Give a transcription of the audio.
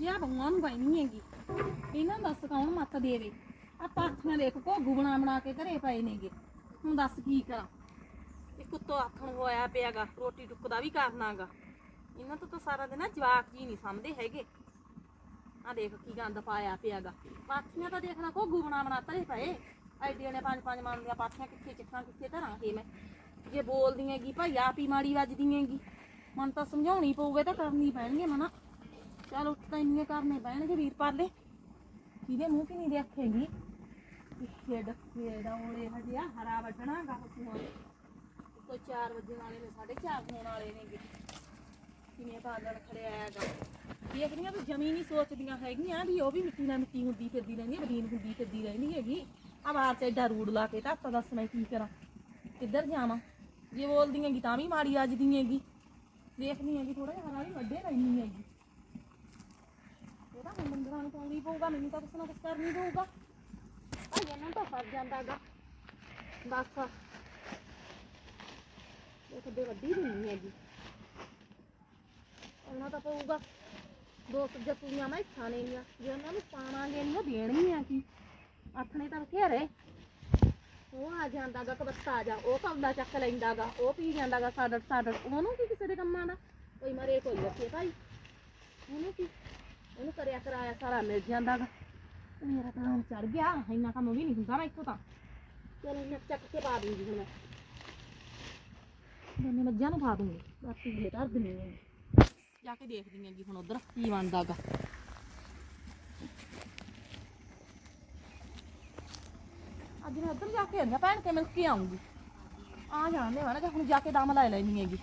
ਜੇ ਆ ਬਹੂਆਂ ਨੂੰ ਬੈਣੀ ਹੈਗੀ। ਇਹਨਾਂ ਨੂੰ ਦੱਸ ਕੌਣ ਮੱਤ ਦੇਵੇ? ਆ ਪਾਥੀਆਂ ਦੇਖ ਘੋਗੂ ਬਣਾ ਬਣਾ ਕੇ ਘਰੇ ਪਏ ਨੇਗੇ। ਹੁਣ ਦੱਸ ਕੀ ਕਰਾਂ? ਇੱਕ ਉੱਤੋਂ ਆਥਣ ਹੋਇਆ ਪਿਆਗਾ, ਰੋਟੀ ਟੁੱਕ ਦਾ ਵੀ ਕਰਨਾਗਾ। ਇਹਨਾਂ ਤੋਂ ਤਾਂ ਸਾਰਾ ਦਿਨ ਨਾ ਜਵਾਕ ਜੀ ਨਹੀਂ ਸਮਝਦੇ ਹੈਗੇ। ਆ ਦੇਖ ਕੀ ਗੰਦ ਪਾਇਆ ਪਿਆਗਾ। ਪਾਥੀਆਂ ਤਾਂ ਦੇਖਣਾ ਘੋਗੂ ਬਣਾ ਬਣਾ ਧਰੇ ਪਏ। ਐਡੀਆਂ ਨੇ ਪੰਜ ਪੰਜ ਮਣ ਦੀਆਂ ਪਾਥੀਆਂ ਕਿੱਥੇ ਚੱਕਾਂ ਕਿੱਥੇ ਧਰਾਂ ਧਰਾਂਗੇ ਮੈਂ। ਜੇ ਬੋਲਦੀ ਹੈਗੀ, ਭਾਈ ਆਪ ਹੀ ਮਾੜੀ ਵੱਜਦੀ ਹੈਗੀ। ਮਨ ਤਾਂ ਸਮਝਾਉਣੀ ਪਊਗੇ ਤਾਂ ਕਰਨੀ ਪੈਣਗੇ ਮਨਾ। ਚਲ ਉੱਠ ਤਾਂ ਇੰਨੇ ਕਰਨੇ ਪੈਣਗੇ ਵੀਰ ਪਾਲੇ। ਕਿਹਦੇ ਮੂੰਹ ਕਿ ਨਹੀਂ ਦੇਖੇਗੀ ਪਿੱਛੇ ਡੱਕੇ ਡੌਲੇ ਹਜੇ ਆ ਹਰਾ ਵੱਢਣਾ ਗਾ ਪਸ਼ੂਆਂ ਨੇ। 4 ਵਜੇ ਵਾਲੇ ਨੇ 4:30 ਹੋਣ ਵਾਲੇ ਨੇਗੇ। ਕਿਵੇਂ ਪਾਲਣ ਖੜਿਆ ਹੈਗਾ। ਦੇਖਦੀਆਂ ਵੀ ਜਮੀ ਨਹੀਂ ਸੋਚਦੀਆਂ ਹੈਗੀਆਂ ਵੀ ਉਹ ਵੀ ਮਿੱਟੀ ਨਾਲ ਮਿੱਟੀ ਹੁੰਦੀ ਫਿਰਦੀ ਰਹਿੰਦੀ ਹੈ, ਬਦੀਨ ਹੁੰਦੀ ਫਿਰਦੀ ਰਹਿੰਦੀ ਹੈਗੀ। ਆਵਾਜ਼ ਬਾਹਰ ਚ ਐਡਾ ਰੂੜ ਲਾ ਕੇ ਤਾਂ ਆਪਾਂ ਦੱਸ ਮੈਂ ਕੀ ਕਰਾਂ। ਕਿੱਧਰ ਜਾਵਾਂ? ਜੇ ਬੋਲਦੀ ਹੈਗੀ ਤਾਂ ਵੀ ਮਾੜੀ ਆਜਦੀ ਹੈਗੀ। ਦੇਖਦੀ ਹੈਗੀ ਥੋੜਾ ਜਿਹਾ ਹਰਾ ਵੀ ਵੱਡੇ ਰਹਿੰਦੀ ਹੈਗੀ। ਤਾਂ ਪਾਉਣੀ ਪਊਗਾ, ਮੈਨੂੰ ਤਾਂ ਕੁਛ ਨਾ ਕੁਛ ਕਰਨੀ ਪਊਗਾ। ਭਾਈ, ਇਹਨਾਂ ਨੂੰ ਤਾਂ ਫਰ ਜਾਂਦਾਗਾ। ਬਸ। ਇਹ ਕਦੇ ਵੱਡੀ ਵੀ ਹੈਗੀ। ਉਹਨਾਂ ਤਾਂ ਪਊਗਾ। ਦੋ ਸੱਜਾ ਮੈਂ ਖਾਣੇ ਨਹੀਂ ਜੇ ਉਹਨਾਂ ਨੂੰ ਪਾਣਾਗੇ ਨਹੀਂ, ਉਹ ਦੇਣਗੀਆਂ ਕੀ? ਆਥਣੇ ਤਾਂ ਘੇਰੇ ਉਹ ਆ ਜਾਂਦਾਗਾ, ਕਬੱਤਾ ਜਾ। ਉਹ ਕੌਲਾ ਚੱਕ ਲੈਂਦਾਗਾ। ਉਹ ਪੀ ਜਾਂਦਾਗਾ ਸਾਡਰ ਸਾਡਰ ਉਹਨੂੰ ਕੀ ਕਿਸੇ ਦੇ ਕੰਮਾਂ ਦਾ? ਕੋਈ ਮਰੇ ਕੋਈ ਰੱਖੇ ਭਾਈ। ਉਹਨੂੰ ਕੀ? ਉਹਨੂੰ ਕਰਿਆ ਕਰਾਇਆ ਸਾਰਾ, ਮਿਲ ਜਾਂਦਾਗਾ ਮੇਰਾ ਤਾਂ ਹੁਣ ਚੜ ਗਿਆ, ਇੰਨਾ ਕੰਮ ਵੀ ਨਹੀਂ ਹੁੰਦਾ ਮੈਂ ਇੱਥੋਂ ਤਾਂ। ਚਲ ਇਹਨੇ ਚੱਕ ਕੇ ਪਾ ਦੂੰਗੀ ਹੁਣ। ਮੈਂ ਦੋਨੇ ਮੱਝਾਂ ਨੂੰ ਪਾ ਦੂੰਗੀ। ਬਾਕੀ ਦੇ ਧਰ ਦਿੰਨੀ ਹੈ ਜਾ ਕੇ ਦੇਖਦੀ ਹੈਗੀ ਹੁਣ ਉਧਰ ਕੀ ਬਣਦਾਗਾ ਅੱਜ ਮੈਂ ਉਧਰ ਜਾ ਕੇ ਆਉਂਦਾ ਭੈਣ ਕੇ ਮਿਲ ਕੇ ਆਉਂਗੀ? ਆ ਜਾਣਦੇ ਵਾ ਹੁਣ ਜਾ ਕੇ ਦਮ ਲੈ ਲੈਣੀ ਹੈਗੀ।